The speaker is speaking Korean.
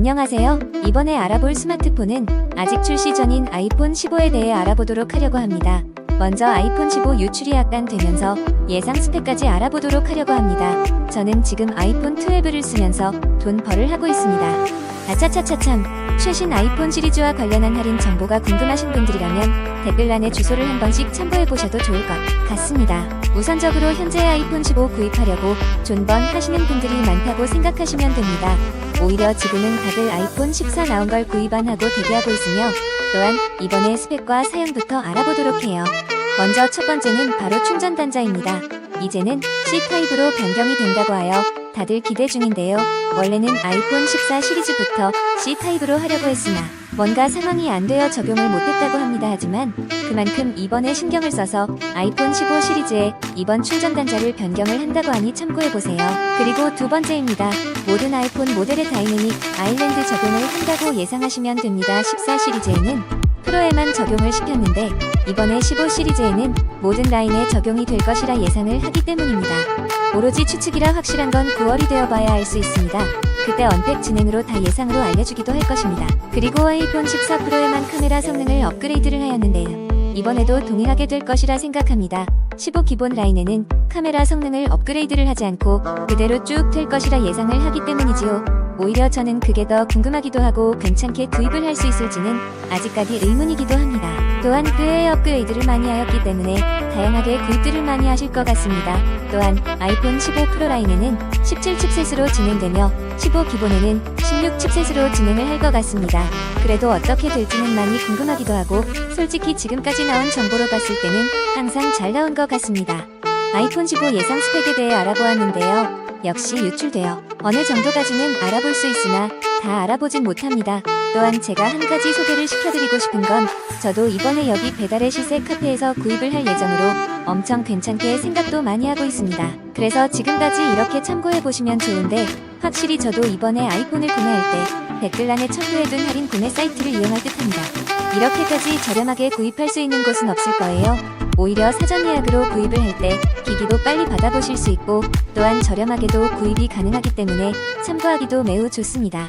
안녕하세요. 이번에 알아볼 스마트폰은 아직 출시 전인 아이폰 15에 대해 알아보도록 하려고 합니다. 먼저 아이폰 15 유출이 약간 되면서 예상 스펙까지 알아보도록 하려고 합니다. 저는 지금 아이폰 12를 쓰면서 돈 벌을 하고 있습니다. 아차차차참, 최신 아이폰 시리즈와 관련한 할인 정보가 궁금하신 분들이라면 댓글란에 주소를 한 번씩 참고해 보셔도 좋을 것 같습니다. 우선적으로 현재 아이폰 15 구입하려고 존번 하시는 분들이 많다고 생각하시면 됩니다. 오히려 지금은 다들 아이폰 14 나온 걸 구입 안 하고 대기하고 있으며 또한 이번에 스펙과 사양부터 알아보도록 해요. 먼저 첫 번째는 바로 충전 단자입니다. 이제는 C 타입으로 변경이 된다고 하여 다들 기대 중인데요. 원래는 아이폰 14 시리즈부터 C 타입으로 하려고 했으나 뭔가 상황이 안 되어 적용을 못했다고 합니다. 하지만 그만큼 이번에 신경을 써서 아이폰 15 시리즈에 이번 충전 단자를 변경을 한다고 하니 참고해 보세요. 그리고 두 번째입니다. 모든 아이폰 모델의 다이내믹 아일랜드 적용을 한다고 예상하시면 됩니다. 14 시리즈에는 프로에만 적용을 시켰는데 이번에 15 시리즈에는 모든 라인에 적용이 될 것이라 예상을 하기 때문입니다. 오로지 추측이라 확실한 건 9월이 되어봐야 알 수 있습니다. 그때 언팩 진행으로 다 예상으로 알려주기도 할 것입니다. 그리고 아이폰 14 프로에만 카메라 성능을 업그레이드를 하였는데요. 이번에도 동일하게 될 것이라 생각합니다. 15 기본 라인에는 카메라 성능을 업그레이드를 하지 않고 그대로 쭉 될 것이라 예상을 하기 때문이지요. 오히려 저는 그게 더 궁금하기도 하고 괜찮게 구입을 할 수 있을지는 아직까지 의문이기도 합니다. 또한 꽤 업그레이드를 많이 하였기 때문에 다양하게 구입들을 많이 하실 것 같습니다. 또한 아이폰 15 프로 라인에는 17 칩셋으로 진행되며 15 기본에는 16 칩셋으로 진행을 할 것 같습니다. 그래도 어떻게 될지는 많이 궁금하기도 하고 솔직히 지금까지 나온 정보로 봤을 때는 항상 잘 나온 것 같습니다. 아이폰 15 예상 스펙에 대해 알아보았는데요. 역시 유출되어 어느 정도까지는 알아볼 수 있으나 다 알아보진 못합니다. 또한 제가 한 가지 소개를 시켜드리고 싶은 건 저도 이번에 여기 배달의 시세 카페에서 구입을 할 예정으로 엄청 괜찮게 생각도 많이 하고 있습니다. 그래서 지금까지 이렇게 참고해 보시면 좋은데 확실히 저도 이번에 아이폰을 구매할 때 댓글란에 첨부해둔 할인 구매 사이트를 이용할 듯합니다. 이렇게까지 저렴하게 구입할 수 있는 곳은 없을 거예요. 오히려 사전 예약으로 구입을 할 때 기기도 빨리 받아보실 수 있고 또한 저렴하게도 구입이 가능하기 때문에 참고하기도 매우 좋습니다.